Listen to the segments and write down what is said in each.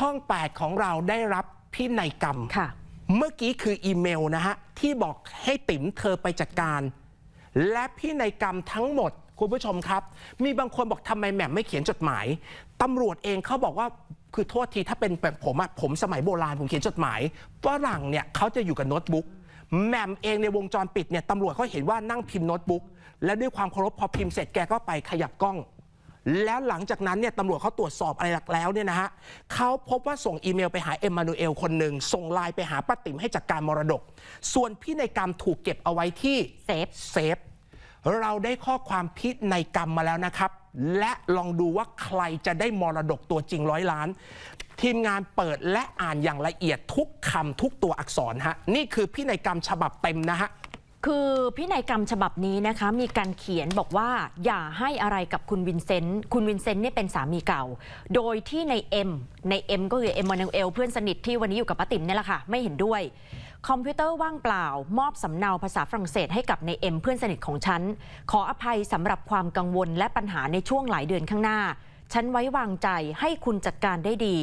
ช่อง 8 ของเราได้รับพินัยกรรม ค่ะ เมื่อกี้คืออีเมลนะฮะ ที่บอกให้ติ๋มเธอไปจัดการ และพินัยกรรมทั้งหมด คุณผู้ชมครับ มีบางคนบอกทำไมแหม่มไม่เขียนจดหมายตำรวจเองเขาบอกว่าคือโทษทีถ้าเป็นแบบผมอะผมสมัยโบราณผมเขียนจดหมายฝรั่งเนี่ยเขาจะอยู่กับโน้ตบุ๊กแหม่มเองในวงจรปิดเนี่ยตำรวจเขาเห็นว่านั่งพิมพ์โน้ตบุ๊กและด้วยความเคารพพอพิมพ์เสร็จแกก็ไปขยับกล้อง แล้วหลังจากนั้นเนี่ยตำรวจเขาตรวจสอบอะไรหลักแล้วเนี่ยนะฮะเขาพบว่าส่งอีเมลไปหาเอ็มมานูเอลคนหนึ่งส่งไลน์ไปหาป้าติ๋มให้จัดการมรดก ส่วนพินัยกรรมถูกเก็บเอาไว้ที่เซฟเซฟเราได้ข้อความพินัยกรรมมาแล้วนะครับ และลองดูว่าใครจะได้มรดกตัวจริงร้อยล้าน ทีมงานเปิดและอ่านอย่างละเอียดทุกคำทุกตัวอักษรฮะนี่คือพินัยกรรมฉบับเต็มนะฮะ คือพินัยกรรมฉบับนี้นะคะ มีการเขียนบอกว่า อย่าให้อะไรกับคุณวินเซนต์คุณวินเซนต์เนี่ยเป็นสามีเก่า โดยที่ในเอ็มในเอ็มก็คือเอ็มมานูเอลเพื่อนสนิทที่วันนี้อยู่กับป้าติ๋มเนี่ยแหละค่ะ ไม่เห็นด้วย คอมพิวเตอร์ว่างเปล่า มอบสำเนาภาษาฝรั่งเศสให้กับในเอ็มเพื่อนสนิทของฉัน ขออภัยสำหรับความกังวลและปัญหาในช่วงหลายเดือนข้างหน้าฉันไว้วางใจให้คุณจัดการได้ดี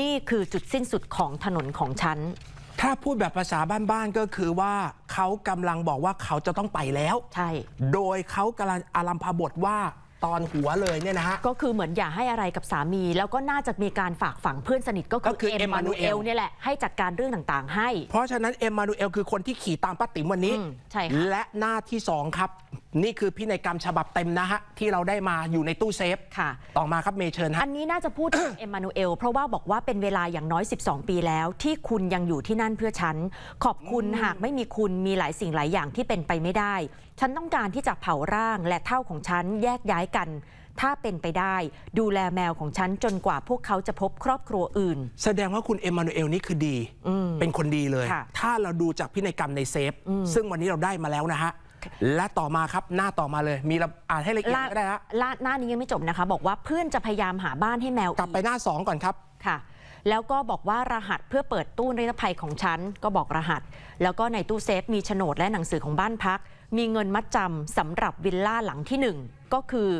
นี่คือจุดสิ้นสุดของถนนของฉัน ถ้าพูดแบบภาษาบ้านๆก็คือว่าเขากำลังบอกว่าเขาจะต้องไปแล้ว ใช่ โดยเขากำลังอารัมพบทว่า ตอนหัวเลยเนี่ยนะฮะ ก็คือเหมือนอย่าให้อะไรกับสามี แล้วก็น่าจะมีการฝากฝังเพื่อนสนิทก็ก็คืคืออเอ็มมานูเอล Emmanuel เนี่ยแหละให้จัดการเรื่องต่างๆ ให้ เพราะฉะนั้นเอ็มมานูเอลคือคนที่ขี่ตามป้าติ๋มวันนี้ อืมใช่ค่ะ และหน้าที่2ครับ นี่คือพินัยกรรมฉบับเต็มนะฮะ ที่เราได้มาอยู่ในตู้เซฟค่ะ ต่อมาครับเมเชิญฮะ อันนี้น่าจะพูดถึง เอ็มมานูเอลเพราะว่าบอกว่าเป็นเวลาอย่างน้อย 12 ปีแล้ว ที่คุณยังอยู่ที่นั่นเพื่อฉัน ขอบคุณหากไม่มีคุณมีหลายสิ่งหลายอย่างที่เป็นไปไม่ได้ ฉันต้องการที่จะเผาร่างและเท่าของฉันแยกย้ายกัน ถ้าเป็นไปได้ ดูแลแมวของฉันจนกว่าพวกเขาจะพบครอบครัวอื่น แสดงว่าคุณเอ็มมานูเอลนี่คือดีเป็นคนดีเลย ค่ะ ถ้าเราดูจากพินัยกรรมในเซฟ ซึ่งวันนี้เราได้มาแล้วนะฮะ และต่อมาครับหน้าต่อมาเลย มีระอ่านให้ละเอียดล่าก็ได้ฮะล่าหน้านี้ยังไม่จบนะคะ บอกว่าเพื่อนจะพยายามหาบ้านให้แมวกลับไปหน้า2ก่อนครับ ค่ะ แล้วก็บอกว่ารหัสเพื่อเปิดตู้นิรภัยของฉัน ก็บอกรหัส แล้วก็ในตู้เซฟมีโฉนดและหนังสือของบ้านพัก มีเงินมัดจำสำหรับวิลล่าหลังที่1 ก็คือ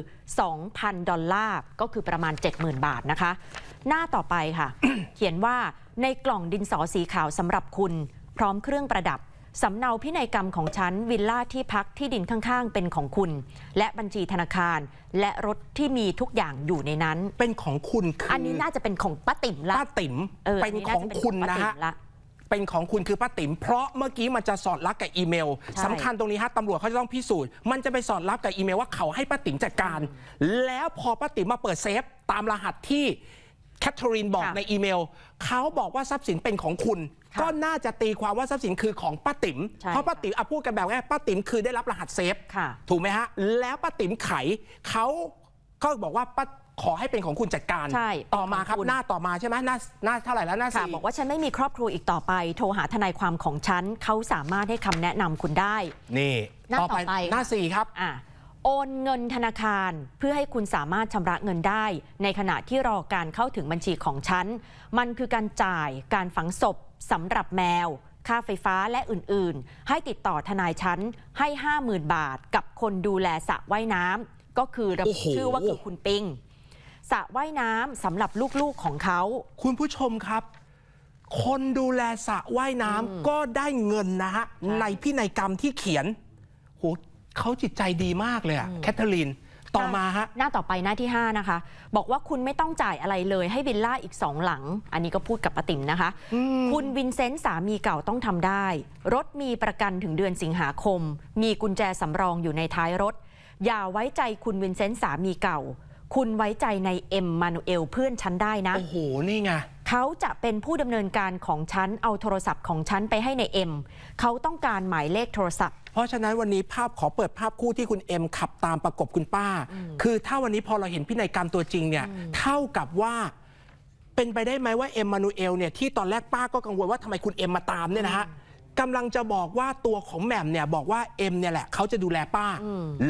2,000 ดอลลาร์ ก็คือประมาณ 70,000 บาทนะคะ หน้าต่อไปค่ะ เขียนว่าในกล่องดินสอสีขาวสำหรับคุณ พร้อมเครื่องประดับสำเนาพินัยกรรมของฉัน วิลล่าที่พักที่ดินข้างๆ เป็นของคุณ และบัญชีธนาคาร และรถที่มีทุกอย่างอยู่ในนั้น เป็นของคุณคืออัอันนี้น่าจะเป็นของป้าติ๋มละ ป้าติ๋มเออเป็นของคุณนะฮะละ เป็นของคุณคือป้าติ๋มเพราะเมื่อกี้มันจะสอดรับกับอีเมลใช่ สำคัญตรงนี้ฮะตำรวจเขาจะต้องพิสูจน์มันจะไปสอดรับกับอีเมลว่าเขาให้ป้าติ๋มจัดการ แล้วพอป้าติ๋มมาเปิดเซฟตามรหัสที่แคทเธอรีนบอกค่ะในอีเมลเขาบอกว่าทรัพย์สินเป็นของคุณ ค่ะก็น่าจะตีความว่าทรัพย์สินคือของป้าติ๋มใช่เพราะป้าติ๋มอะพูดกันแบบง่ายป้าติ๋มคือได้รับรหัสเซฟ ค่ะ ถูกไหมฮะ แล้วป้าติ๋มไขเขาก็บอกว่าป้า ขอให้เป็นของคุณจัดการ ใช่ต่อมาครับเป็นของคุณ หน้าต่อมาใช่ไหมหน้าหน้าเท่าไหร่แล้วหน้าค่ะสี่บอกว่าฉันไม่มีครอบครัวอีกต่อไป โทรหาทนายความของฉันเขาสามารถให้คำแนะนำคุณได้ นี่หน้าต่อไป หน้าค่ะสี่ครับ อะโอนเงินธนาคารเพื่อให้คุณสามารถชำระเงินได้ ในขณะที่รอการเข้าถึงบัญชีของฉัน มันคือการจ่ายการฝังศพสำหรับแมว ค่าไฟฟ้าและอื่นๆ ให้ติดต่อทนายฉันให้ 50,000 บาทกับคนดูแลสระว่ายน้ำก็คือระโอ้บุโห ชื่อว่าคือคุณปิง สระว่ายน้ำสำหรับลูกๆของเขา คุณผู้ชมครับ คนดูแลสระว่ายน้ำก็ได้เงินนะฮะใช่ในพินัยกรรมที่เขียนโหเขาจิตใจดีมากเลยอะแคทเธอรีนต่อมาฮะหน้าต่อไปหน้าที่ 5 นะคะ บอกว่าคุณไม่ต้องจ่ายอะไรเลยให้วิลล่าอีกสองหลัง อันนี้ก็พูดกับป้าติ๋มนะคะ คุณวินเซนต์สามีเก่าต้องทำได้ รถมีประกันถึงเดือนสิงหาคม มีกุญแจสำรองอยู่ในท้ายรถ อย่าไว้ใจคุณวินเซนต์สามีเก่า คุณไว้ใจในเอ็มมานูเอลเพื่อนฉันได้นะ โอ้โห นี่ไง เขาจะเป็นผู้ดำเนินการของฉัน เอาโทรศัพท์ของฉันไปให้ในเอ็ม เขาต้องการหมายเลขโทรศัพท์ เพราะฉะนั้นวันนี้ภาพขอเปิดภาพคู่ที่คุณเอ็มขับตามประกบคุณป้า คือถ้าวันนี้พอเราเห็นพินัยกรรมตัวจริงเนี่ย เท่ากับว่าเป็นไปได้ไหมว่าเอ็มมานูเอลเนี่ยที่ตอนแรกป้าก็กังวลว่าทำไมคุณเอ็มมาตามเนี่ยนะฮะกำลังจะบอกว่าตัวของแหม่มเนี่ยบอกว่าเอ็มเนี่ยแหละเขาจะดูแลป้า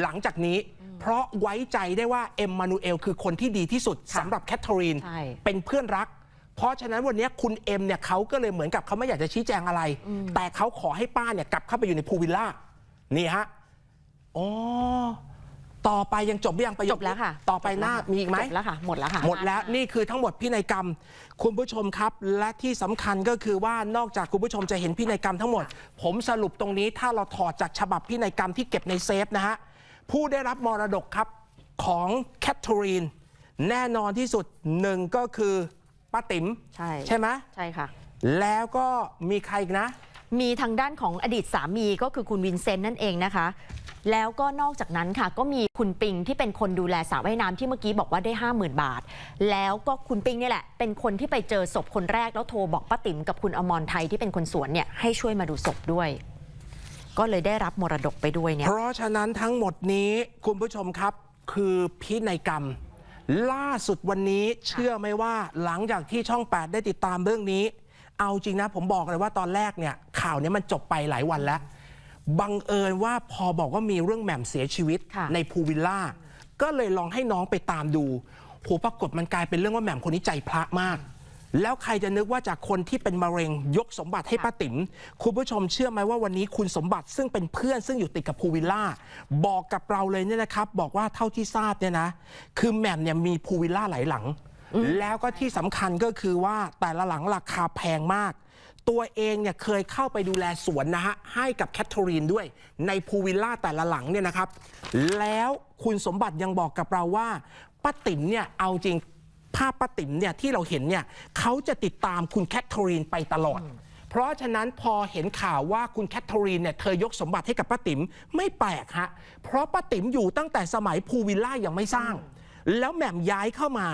หลังจากนี้ เพราะไว้ใจได้ว่าเอ็มมานูเอลคือคนที่ดีที่สุดค่ะสำหรับแคทเธอรีน ใช่ เป็นเพื่อนรัก เพราะฉะนั้นวันนี้คุณเอ็มเนี่ยเขาก็เลยเหมือนกับเขาไม่อยากจะชี้แจงอะไร แต่เขาขอให้ป้าเนี่ยกลับเข้าไปอยู่ในพูลวิลล่า นี่ฮะ อ๋อ ต่อไปยังจบหรือยังประโยจคบแล้วค่ะต่อไปหน้ามีอีกไหม จบแล้วค่ะ หมดแล้วค่ะ หมดแล้วนี่คือทั้งหมดพินัยกรรม คุณผู้ชมครับ และที่สำคัญก็คือว่านอกจากคุณผู้ชมจะเห็นพินัยกรรมทั้งหมด ผมสรุปตรงนี้ถ้าเราถอดจากฉบับพินัยกรรมที่เก็บในเซฟนะฮะ ผู้ได้รับมรดกครับของแคทเธอรีน แน่นอนที่สุดหนึ่งก็คือป้าติ๋มใช่ใช่ไหมใช่ค่ะ แล้วก็มีใครอีกนะ มีทางด้านของอดีตสามีก็คือคุณวินเซนต์นั่นเองนะคะ แล้วก็นอกจากนั้นค่ะ ก็มีคุณปิงที่เป็นคนดูแลสระว่ายน้ำที่เมื่อกี้บอกว่าได้ 50,000 บาท แล้วก็คุณปิงนี่แหละ เป็นคนที่ไปเจอศพคนแรกแล้วโทรบอกป้าติ๋มกับคุณอมรไทยที่เป็นคนสวนเนี่ยให้ช่วยมาดูศพด้วย ก็เลยได้รับมรดกไปด้วยเนี่ย เพราะฉะนั้นทั้งหมดนี้คุณผู้ชมครับ คือพินัยกรรม ล่าสุดวันนี้เชื่อไหมว่าหลังจากที่ช่อง 8 ได้ติดตามเรื่องนี้ เอาจริงนะ ผมบอกเลยว่าตอนแรกเนี่ย ข่าวเนี้มันจบไปหลายวันแล้ว บังเอิญว่าพอบอกว่ามีเรื่องแหม่มเสียชีวิต ค่ะ ในพูลวิลล่า ก็เลยลองให้น้องไปตามดูโหปรากฏมันกลายเป็นเรื่องว่าแหม่มคนนี้ใจพระมาก แล้วใครจะนึกว่าจากคนที่เป็นมะเร็งยกสมบัติให้ป้าติ๋มคุณผู้ชมเชื่อไหมว่าวันนี้คุณสมบัติซึ่งเป็นเพื่อนซึ่งอยู่ติดกับพูวิลล่าบอกกับเราเลยเนี่ยนะครับ บอกว่าเท่าที่ทราบเนี่ยนะ คือแหม่มเนี่ยมีพูวิลล่าหลายหลัง แล้วก็ที่สำคัญก็คือว่าแต่ละหลังราคาแพงมาก ตัวเองเนี่ยเคยเข้าไปดูแลสวนนะฮะให้กับแคทเธอรีนด้วย ในพูวิลล่าแต่ละหลังเนี่ยนะครับ แล้วคุณสมบัติยังบอกกับเราว่าป้าติ๋มเนี่ยเอาจริง ภาพป้าติ๋มเนี่ยที่เราเห็นเนี่ยเขาจะติดตามคุณแคทเธอรีนไปตลอด เพราะฉะนั้นพอเห็นข่าวว่าคุณแคทเธอรีนเนี่ยเคยยกสมบัติให้กับป้าติ๋มไม่แปลกฮะเพราะป้าติ๋มอยู่ตั้งแต่สมัยพูลวิลล่ายังไม่สร้าง แล้วแหม่มย้ายเข้ามา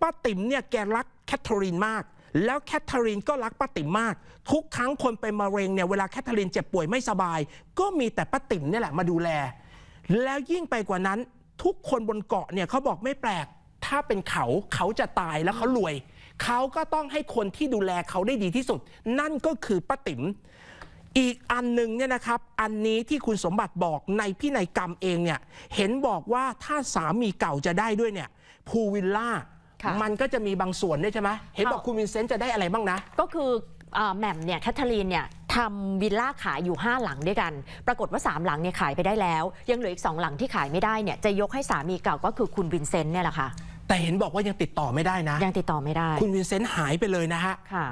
ป้าติ๋มเนี่ยแกรักแคทเธอรีนมากแล้วแคทเธอรีนก็รักป้าติ๋มมาก ทุกครั้งคนเป็นมะเร็งเนี่ยเวลาแคทเธอรีนเจ็บป่วยไม่สบาย ก็มีแต่ป้าติ๋มเนี่ยแหละมาดูแล แล้วยิ่งไปกว่านั้น ทุกคนบนเกาะเนี่ยเขาบอกไม่แปลก ถ้าเป็นเขาเขาจะตายแล้วเขารวย เขาก็ต้องให้คนที่ดูแลเขาได้ดีที่สุด นั่นก็คือป้าติ๋มอีกอันหนึ่งเนี่ยนะครับ อันนี้ที่คุณสมบัติบอกในพินัยกรรมเองเนี่ย เห็นบอกว่าถ้าสามีเก่าจะได้ด้วยเนี่ยพูลวิลล่า ค่ะมันก็จะมีบางส่วนด้วยใช่ไหมเห็นบอกค่ะ คุณวินเซนต์จะได้อะไรบ้างนะ ก็คืออ่าแหม่มเนี่ยแคทเธอรีนเนี่ยทำวิลล่าขายอยู่ 5 หลังด้วยกัน ปรากฏว่า 3 หลังเนี่ยขายไปได้แล้ว ยังเหลืออีก 2 หลังที่ขายไม่ได้เนี่ยจะยกให้สามีเก่าก็คือคุณวินเซนต์เนี่ยแหละค่ะ แต่เห็นบอกว่ายังติดต่อไม่ได้นะ ยังติดต่อไม่ได้ คุณวินเซนต์หายไปเลยนะฮะค่ะ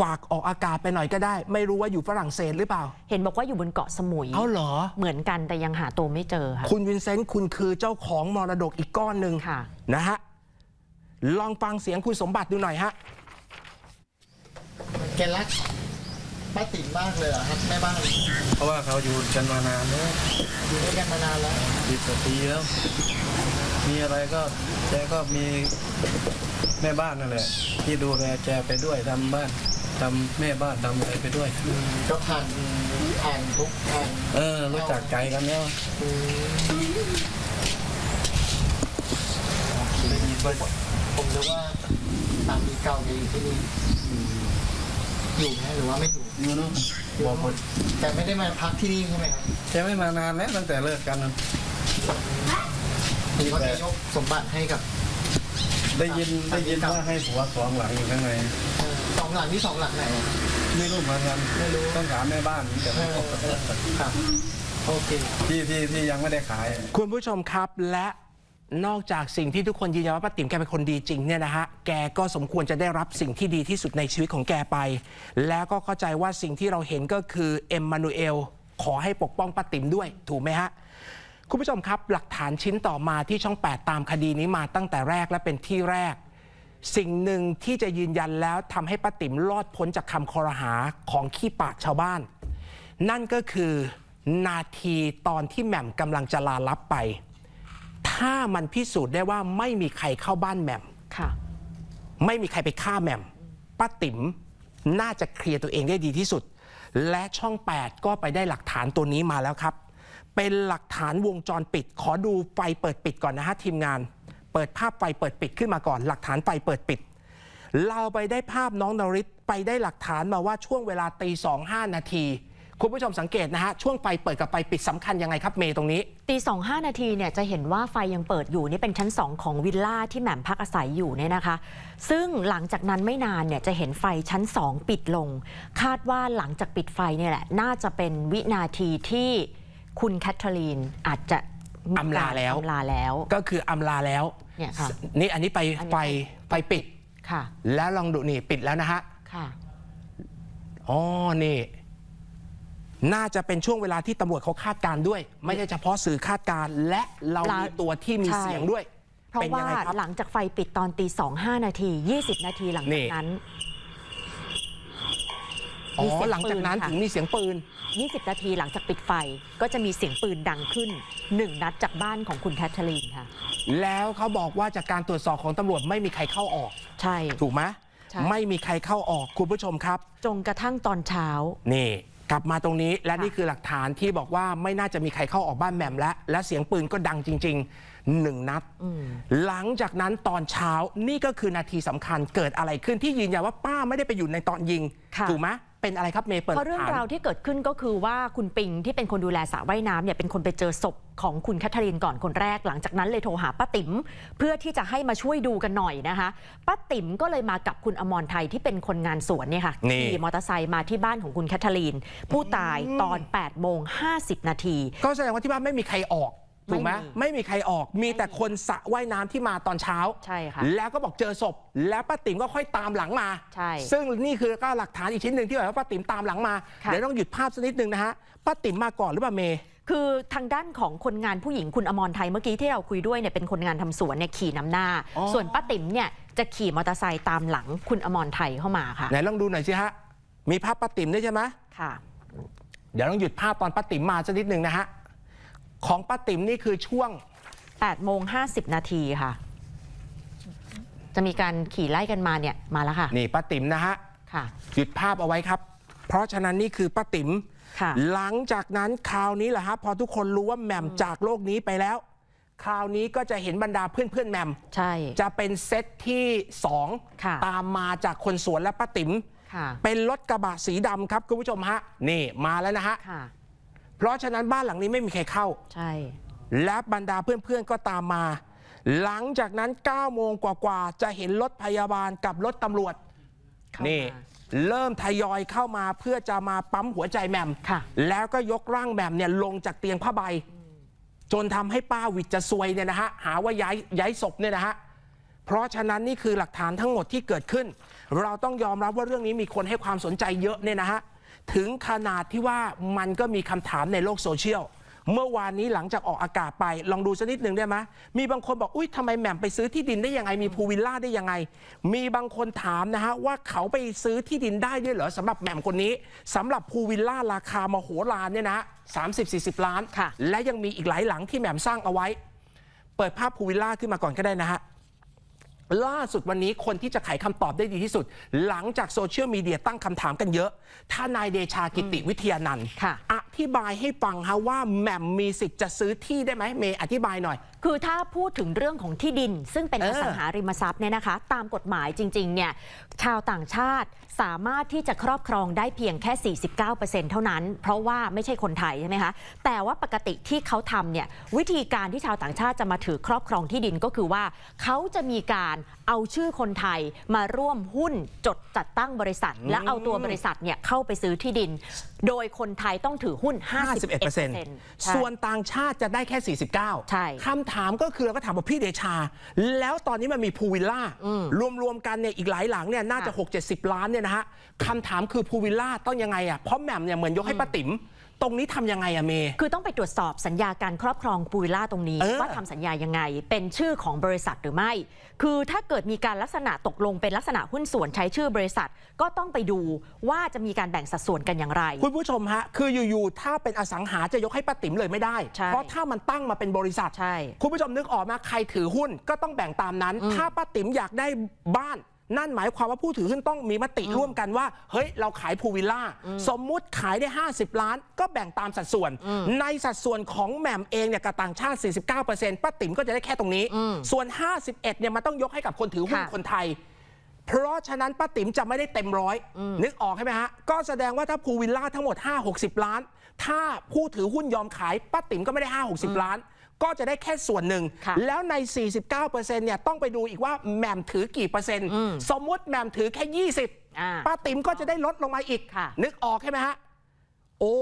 ฝากออกอากาศไปหน่อยก็ได้ ไม่รู้ว่าอยู่ฝรั่งเศสหรือเปล่า เห็นบอกว่าอยู่บนเกาะสมุย เอาเหรอ เหมือนกันแต่ยังหาตัวไม่เจอค่ะ คุณวินเซนต์คุณคือเจ้าของมรดกอีกก้อนหนึ่งค่ะ นะฮะลองฟังเสียงคุณสมบัติดูหน่อยฮะ แกรักป้าติ๋มมากเลยเหรอครับแม่บ้านเพราะว่าเขาอยู่กันมานานแล้วอยู่ด้วยกันมานานแล้วสิบกว่าปีแล้ว มีอะไรก็แกก็มีแม่บ้านนั่นแหละที่ดูแลแกไปด้วยทำบ้านทำแม่บ้านทำอะไรไปด้วย ก็ผ่านผ่านทุกผ่านเออ รู้จักใจกันแล้วได้ยินว่าผมรู้ว่าสามีเก่าแกอยู่ที่นี่อยู่ไหมหรือว่าไม่อยู่อยู่เนู้นบอกคนแต่ไม่ได้มาพักที่นี่ใช่ไหมครับแกไม่มานานแล้วตั้งแต่เลิกกันนะ หรือว่าแกยกสมบัติให้กับได้ยินได้ยินว่าให้ผัวสองหลังอยู่ข้างในเอ่อสองหลังที่สองหลังไหนอะไม่รู้เหมือนกันไม่รู้ ต้องถามแม่บ้านแต่เออครับ โอเค ที่ที่ที่ยังไม่ได้ขาย คุณผู้ชมครับและนอกจากสิ่งที่ทุกคนยืนยันว่าป้าติ๋มแกเป็นคนดีจริงเนี่ยนะฮะแกก็สมควรจะได้รับสิ่งที่ดีที่สุดในชีวิตของแกไป แล้วก็เข้าใจว่าสิ่งที่เราเห็นก็คือเอ็มมานูเอลขอให้ปกป้องป้าติ๋มด้วยถูกไหมฮะ คุณผู้ชมครับ หลักฐานชิ้นต่อมาที่ช่อง 8 ตามคดีนี้มาตั้งแต่แรกและเป็นที่แรก สิ่งหนึ่งที่จะยืนยันแล้วทำให้ป้าติ๋มรอดพ้นจากคำคอรหาของขี้ปากชาวบ้าน นั่นก็คือนาทีตอนที่แหม่มกำลังจะลาลับไป ถ้ามันพิสูจน์ได้ว่าไม่มีใครเข้าบ้านแหม่มค่ะ ไม่มีใครไปฆ่าแหม่มป้าติ๋มน่าจะเคลียร์ตัวเองได้ดีที่สุด และช่อง 8 ก็ไปได้หลักฐานตัวนี้มาแล้วครับ เป็นหลักฐานวงจรปิด ขอดูไฟเปิดปิดก่อนนะฮะทีมงาน เปิดภาพไฟเปิดปิดขึ้นมาก่อน หลักฐานไฟเปิดปิด เราไปได้ภาพน้องนริศไปได้หลักฐานมาว่าช่วงเวลาตีสองห้านาทีคุณผู้ชมสังเกตนะฮะ ช่วงไฟเปิดกับไฟปิดสำคัญยังไงครับเมย์ตรงนี้ตีสองห้านาทีเนี่ยจะเห็นว่าไฟยังเปิดอยู่นี่เป็นชั้น 2 ของวิลล่าที่แหม่มพักอาศัยอยู่เนี่ยนะคะ ซึ่งหลังจากนั้นไม่นานเนี่ยจะเห็นไฟชั้น 2 ปิดลง คาดว่าหลังจากปิดไฟเนี่ยแหละน่าจะเป็นวินาทีที่ คุณแคทเธอรีนอาจจะมีอำลาแล้ว อำลาแล้ว ก็คืออำลาแล้วเนี่ยค่ะนี่อันนี้ไปอันนี้ไปไป ไปปิด ค่ะ แล้วลองดูนี่ปิดแล้วนะฮะ ค่ะ อ๋อ นี่ น่าจะเป็นช่วงเวลาที่ตำรวจเขาคาดการณ์ด้วย ไม่ใช่เฉพาะสื่อคาดการณ์และเราเรามี มีตัวที่มีใช่เสียงด้วย เพราะเป็นว่ายังไงครับ หลังจากไฟปิดตอนตีสองห้านาที 20 นาทีหลังนี่ จากนั้น อ๋มีเสีอยงหลังจากนั้นปืนค่ะถึงมีเสียงปืน20 นาทีหลังจากปิดไฟก็จะมีเสียงปืนดังขึ้นหนึ่งนัดจากบ้านของคุณแคทเธอรีนค่ะ แล้วเขาบอกว่าจากการตรวจสอบของตำรวจไม่มีใครเข้าออก ใช่ ถูกไหมใช่ ไม่มีใครเข้าออกคุณผู้ชมครับ จนกระทั่งตอนเช้า นี่ กลับมาตรงนี้และค่ะ นี่คือหลักฐานที่บอกว่าไม่น่าจะมีใครเข้าออกบ้านแหม่มและและเสียงปืนก็ดังจริงๆหนึ่งนัดอืมหลังจากนั้นตอนเช้านี่ก็คือนาทีสำคัญเกิดอะไรขึ้นที่ยืนยันว่าป้าไม่ได้ไปอยู่ในตอนยิง ค่ะ ถูกไหม เป็นอะไรครับเมย์เปิดเพราะเรื่องฐานราวที่เกิดขึ้นก็คือว่าคุณปิงที่เป็นคนดูแลสระว่ายน้ำเนี่ยเป็นคนไปเจอศพของคุณแคทเธอรีนก่อนคนแรก หลังจากนั้นเลยโทรหาป้าติ๋มเพื่อที่จะให้มาช่วยดูกันหน่อยนะคะป้าติ๋มก็เลยมากับคุณอมรไทยที่เป็นคนงานสวนเนี่ยค่ะนี่ ขี่มอเตอร์ไซค์มาที่บ้านของคุณแคทเธอรีน ผู้ตายตอน8โมง50 นาที ก็แสดงว่าที่บ้านไม่มีใครออก ถูกไหมไม่มีไม่มีใครออกมีแต่คนสระว่ายน้ำที่มาตอนเช้า ใช่ค่ะ แล้วก็บอกเจอศพ แล้วป้าติ๋มก็ค่อยตามหลังมา ใช่ซึ่งนี่คือก็หลักฐานอีกชิ้นหนึ่งที่แบบว่าป้าติ๋มตามหลังมา ค่ะ เดี๋ยวต้องหยุดภาพสักนิดนึงนะฮะป้าติ๋มมาก่อนหรือเปล่าเมย์ คือทางด้านของคนงานผู้หญิงคุณอมรไทยเมื่อกี้ที่เราคุยด้วยเนี่ยเป็นคนงานทำสวนเนี่ยขี่นำหน้า อ๋อ ส่วนป้าติ๋มเนี่ยจะขี่มอเตอร์ไซค์ตามหลังคุณอมรไทยเข้ามาค่ะไหนลองดูหน่อยสิฮะมีภาพป้าติ๋มด้วยใช่ไหมค่ะ เดี๋ยวต้องหยุดภาพตอนป้าติ๋มมาสักนิดนึงนะฮะ ของป้าติ๋มนี่คือช่วง 8โมง50 นาทีค่ะ จะมีการขี่ไล่กันมาเนี่ยมาแล้วค่ะ นี่ป้าติ๋มนะฮะค่ะ หยุดภาพเอาไว้ครับ เพราะฉะนั้นนี่คือป้าติ๋มค่ะ หลังจากนั้นคราวนี้แหละฮะพอทุกคนรู้ว่าแหม่มจากโลกนี้ไปแล้ว คราวนี้ก็จะเห็นบรรดาเพื่อนๆแหม่ม ใช่ จะเป็นเซตที่ค่ะ2ตามมาจากคนสวนและป้าติ๋มค่ะ เป็นรถกระบะสีดำครับคุณผู้ชมฮะ นี่มาแล้วนะฮะ ค่ะ เพราะฉะนั้นบ้านหลังนี้ไม่มีใครเข้า ใช่ และบรรดาเพื่อนๆก็ตามมา หลังจากนั้น9โมงกว่าๆจะเห็นรถพยาบาลกับรถตำรวจเข้ามานี่ เริ่มทยอยเข้ามาเพื่อจะมาปั๊มหัวใจแหม่มค่ะ แล้วก็ยกร่างแหม่มเนี่ยลงจากเตียงผ้าใบ จนทำให้ป้าวิทย์จะซวยเนี่ยนะฮะหาว่าย้ายย้ายศพเนี่ยนะฮะเพราะฉะนั้นนี่คือหลักฐานทั้งหมดที่เกิดขึ้น เราต้องยอมรับว่าเรื่องนี้มีคนให้ความสนใจเยอะเนี่ยนะฮะ ถึงขนาดที่ว่ามันก็มีคำถามในโลกโซเชียล เมื่อวานนี้หลังจากออกอากาศไปลองดูสักนิดหนึ่งได้ไหมมีบางคนบอกอุ้ยทำไมแหม่มไปซื้อที่ดินได้ยังไงมีพูลวิลล่าได้ยังไง มีบางคนถามนะฮะว่าเขาไปซื้อที่ดินได้ด้วยเหรอสำหรับแหม่มคนนี้สำหรับพูลวิลล่าราคามโหฬารเนี่ยนะสามสิบสี่สิบล้านค่ะและยังมีอีกหลายหลังที่แหม่มสร้างเอาไว้ เปิดภาพพูลวิลล่าขึ้นมาก่อนก็ได้นะฮะ ล่าสุดวันนี้คนที่จะไขคำตอบได้ดีที่สุด หลังจากโซเชียลมีเดียตั้งคำถามกันเยอะถ้านายเดชากิติวิทยานันท์ค่ะ อธิบายให้ฟังฮะว่าแหม่มมีสิทธิ์จะซื้อที่ได้ไหมเมย์อธิบายหน่อย คือถ้าพูดถึงเรื่องของที่ดิน ซึ่งเป็นเอออสังหาริมทรัพย์เนี่ยนะคะ ตามกฎหมายจริงๆเนี่ยชาวต่างชาติสามารถที่จะครอบครองได้เพียงแค่ 49%เท่านั้น เพราะว่าไม่ใช่คนไทยใช่ไหมคะ แต่ว่าปกติที่เขาทำเนี่ยวิธีการที่ชาวต่างชาติจะมาถือครอบครองที่ดินก็คือว่า เขาจะมีการเอาชื่อคนไทยมาร่วมหุ้นจดจัดตั้งบริษัท และเอาตัวบริษัทเนี่ยเข้าไปซื้อที่ดิน โดยคนไทยต้องถือหุ้น 51% 51%ส่วนต่างชาติจะได้แค่ 49ใช่คำถามก็คือเราก็ถามว่าพี่เดชา แล้วตอนนี้มันมีพูลวิลล่ารวมๆกันเนี่ยอีกหลายหลังเนี่ยน่าจะค่ะ6 70 ล้านเนี่ยนะฮะคำถามคือพูลวิลล่าต้องยังไงอะเพราะแหม่มเนี่ยเหมือนยกให้ป้าติ๋มตรงนี้ทำยังไงอะเมย์คือต้องไปตรวจสอบสัญญาการครอบครองปูวิลล่าตรงนี้ เออว่าทำสัญญายังไง เป็นชื่อของบริษัทหรือไม่ คือถ้าเกิดมีการลักษณะตกลงเป็นลักษณะหุ้นส่วนใช้ชื่อบริษัท ก็ต้องไปดูว่าจะมีการแบ่งสัดส่วนกันอย่างไร คุณผู้ชมฮะ คืออยู่ๆถ้าเป็นอสังหาจะยกให้ป้าติ๋มเลยไม่ได้ ใช่ เพราะถ้ามันตั้งมาเป็นบริษัท ใช่ คุณผู้ชมนึกออกมาใครถือหุ้นก็ต้องแบ่งตามนั้น ถ้าป้าติ๋มอยากได้บ้าน นั่นหมายความว่าผู้ถือหุ้นต้องมีมติร่วมกันว่า เฮ้ย เราขายพูลวิลล่า สมมุติขายได้ 50 ล้าน ก็แบ่งตามสัดส่วน ในสัดส่วนของแหม่มเองเนี่ยกับต่างชาติ 49%ป้าติ๋มก็จะได้แค่ตรงนี้ ส่วน 51เนี่ยมันต้องยกให้กับคนถือหุ้นค่ะคนไทย เพราะฉะนั้นป้าติ๋มจะไม่ได้เต็มร้อยนึกออกใช่ไหมฮะ ก็แสดงว่าถ้าพูลวิลล่าทั้งหมด 5 60 ล้าน ถ้าผู้ถือหุ้นยอมขายป้าติ๋มก็ไม่ได้ 5 60 ล้าน ก็จะได้แค่ส่วนหนึ่งค่ะแล้วใน 49%เนี่ยต้องไปดูอีกว่าแหม่มถือกี่เปอร์เซ็นต์ สมมุติแหม่มถือแค่อ่า20 ป้าติ๋มก็จะได้ลดลงมาอีกค่ะนึกออกใช่ไหมฮะ โอ้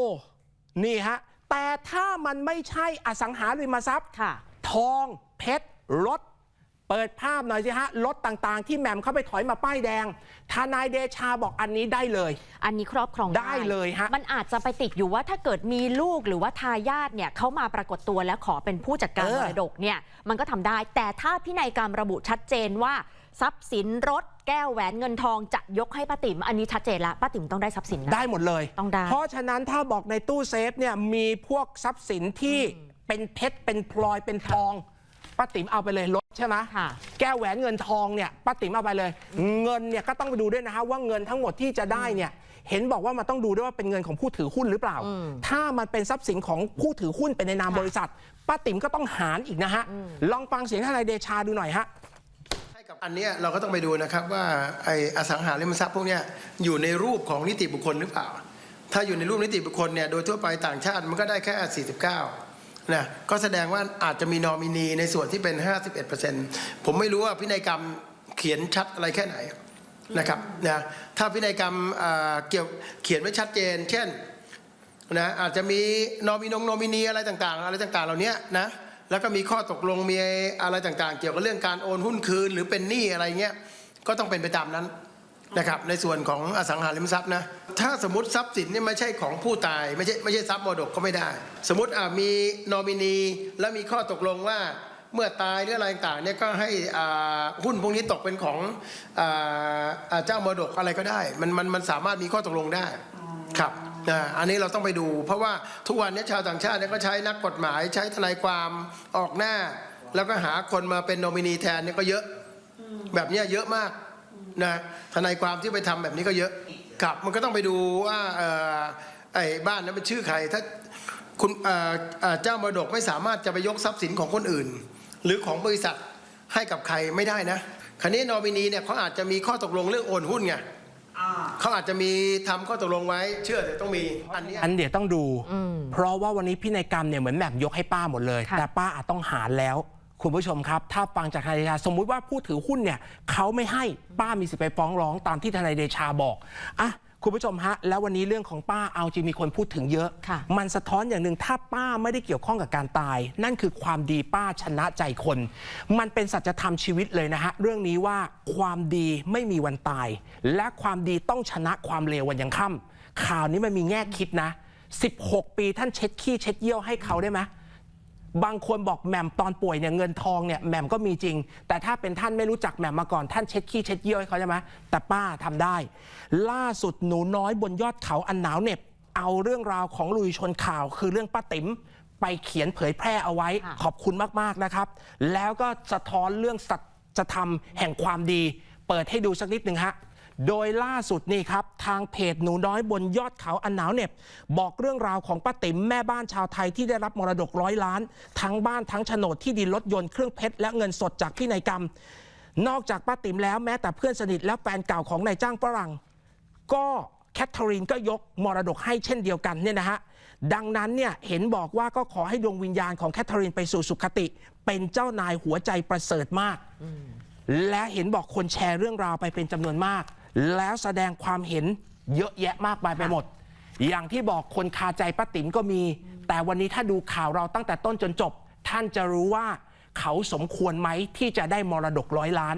นี่ฮะ แต่ถ้ามันไม่ใช่อสังหาริมทรัพย์ค่ะทองเพชรรถ เปิดภาพหน่อยสิฮะรถต่างๆ ที่แหม่มเข้าไปถอยมาป้ายแดง ทนายเดชาบอกอันนี้ได้เลย อันนี้ครอบครองได้เลยฮะมันอาจจะไปติดอยู่ว่าถ้าเกิดมีลูกหรือว่าทายาทเนี่ยเขามาปรากฏตัวแล้วขอเป็นผู้จัดการเออมรดกเนี่ยมันก็ทำได้ แต่ถ้าพินัยกรรมระบุชัดเจนว่าทรัพย์สินรถแก้วแหวนเงินทองจะยกให้ป้าติ๋มอันนี้ชัดเจนละป้าติ๋มต้องได้ทรัพย์สินนะได้หมดเลยต้องได้เพราะฉะนั้นถ้าบอกในตู้เซฟเนี่ยมีพวกทรัพย์สินที่เป็นเพชรเป็นพลอยเป็นทองป้าติ๋มเอาไปเลยรถ ใช่ไหมค่ะ แก้วแหวนเงินทองเนี่ยป้าติ๋มเอาไปเลย เงินเนี่ยก็ต้องไปดูด้วยนะฮะว่าเงินทั้งหมดที่จะได้เนี่ยเห็นบอกว่ามันต้องดูด้วยว่าเป็นเงินของผู้ถือหุ้นหรือเปล่า อืมถ้ามันเป็นทรัพย์สินของผู้ถือหุ้นเป็นในนามค่ะ บริษัทป้าติ๋มก็ต้องหารอีกนะฮะลองฟังเสียงทนายเดชาดูหน่อยฮะ ให้กับอันเนี้ยเราก็ต้องไปดูนะครับว่าไออสังหาริมทรัพย์พวกเนี้ยอยู่ในรูปของนิติบุคคลหรือเปล่า ถ้าอยู่ในรูปนิติบุคคลเนี่ยโดยทั่วไปต่างชาติมันก็ได้แค่ 49 นะก็แสดงว่าอาจจะมีนอมินีในส่วนที่เป็น 51%ผมไม่รู้ว่าพินัยกรรมเขียนชัดอะไรแค่ไหนนะครับนะถ้าพินัยกรรมเกี่ยวเขียนไว้ชัดเจน เช่นนะอาจจะมีนอมินงนอมินีอะไรต่างๆ อะไรต่างๆ เหล่านี้นะแล้วก็มีข้อตกลงมีอะไรต่างๆ เกี่ยวกับเรื่องการโอนหุ้นคืน หรือเป็นหนี้อะไรเงี้ยก็ต้องเป็นไปตามนั้น นะครับในส่วนของอสังหาริมทรัพย์นะถ้าสมมติทรัพย์สินเนี่ยไม่ใช่ของผู้ตายไม่ใช่ไม่ใช่ทรัพย์มรดกก็ไม่ได้ สมมติอ่ามีนอมินีแล้วมีข้อตกลงว่าเมื่อตายหรืออะไรต่างๆเนี่ยก็ให้อ่าหุ้นพวกนี้ตกเป็นของอ่าอ่าเจ้ามรดกอะไรก็ได้ มันมันมันสามารถมีข้อตกลงได้ครับอ่าอันนี้เราต้องไปดู เพราะว่าทุกวันนี้ชาวต่างชาติเนี่ยก็ใช้นักกฎหมายใช้ทนายความออกหน้า แล้วก็หาคนมาเป็นโนมินีแทนเนี่ยก็เยอะแบบเนี้ยเยอะมาก นะทนายความที่ไปทำแบบนี้ก็เยอะครับมันก็ต้องไปดูว่าเอ่อไอ้บ้านนั้นเป็นชื่อใครถ้าคุณเอ่อเอ่อเจ้ามรดกไม่สามารถจะไปยกทรัพย์สินของคนอื่น หรือของบริษัทให้กับใครไม่ได้นะคราวนี้นอมินีเนี่ยเขาอาจจะมีข้อตกลงเรื่องโอนหุ้นไงเขาอาจจะมีทำข้อตกลงไว้ เชื่อแต่ต้องมีอันเนี้ยอันเดี๋ยวต้องดูอืมเพราะว่าวันนี้พินัยกรรมเนี่ยเหมือนแบบยกให้ป้าหมดเลยค่ะแต่ป้าอาจต้องหารแล้ว คุณผู้ชมครับ ถ้าฟังจากทนายเดชา สมมุติว่าผู้ถือหุ้นเนี่ยเขาไม่ให้ป้ามีสิทธิ์ไปฟ้องร้องตามที่ทนายเดชาบอกอะคุณผู้ชมฮะ แล้ววันนี้เรื่องของป้าเอาจริงมีคนพูดถึงเยอะค่ะมันสะท้อนอย่างหนึ่งถ้าป้าไม่ได้เกี่ยวข้องกับการตาย นั่นคือความดีป้าชนะใจคน มันเป็นสัจธรรมชีวิตเลยนะฮะ เรื่องนี้ว่าความดีไม่มีวันตาย และความดีต้องชนะความเลววันยังค่ำข่าวนี้มันมีแง่คิดนะ 16 ปีท่านเช็ดขี้เช็ดเยี่ยวให้เขาได้ไหม บางคนบอกแหม่มตอนป่วยเนี่ยเงินทองเนี่ยแหม่มก็มีจริง แต่ถ้าเป็นท่านไม่รู้จักแหม่มมาก่อนท่านเช็ดขี้เช็ดเยี่ยวให้เขาใช่ไหมแต่ป้าทำได้ ล่าสุดหนูน้อยบนยอดเขาอันหนาวเหน็บ เอาเรื่องราวของลุยชนข่าว คือเรื่องป้าติ๋มไปเขียนเผยแพร่เอาไว้ค่ะขอบคุณมากๆนะครับ แล้วก็สะท้อนเรื่องสัจธรรมแห่งความดี เปิดให้ดูสักนิดหนึ่งฮะ โดยล่าสุดนี่ครับ ทางเพจหนูน้อยบนยอดเขาอันหนาวเหน็บ บอกเรื่องราวของป้าติ๋มแม่บ้านชาวไทยที่ได้รับมรดกร้อยล้าน ทั้งบ้านทั้งโฉนดที่ดินรถยนต์เครื่องเพชรและเงินสดจากพินัยกรรม นอกจากป้าติ๋มแล้วแม้แต่เพื่อนสนิทและแฟนเก่าของนายจ้างฝรั่งก็แคทเธอรีนก็ยกมรดกให้เช่นเดียวกันเนี่ยนะฮะดังนั้นเนี่ยเห็นบอกว่าก็ขอให้ดวงวิญญาณของแคทเธอรีนไปสู่สุคติ เป็นเจ้านายหัวใจประเสริฐมาก และเห็นบอกคนแชร์เรื่องราวไปเป็นจำนวนมาก แล้วแสดงความเห็นเยอะแยะมากมายไปหมด อย่างที่บอกคนคาใจป้าติ๋มก็มี แต่วันนี้ถ้าดูข่าวเราตั้งแต่ต้นจนจบ ท่านจะรู้ว่าเขาสมควรไหมที่จะได้มรดกร้อยล้าน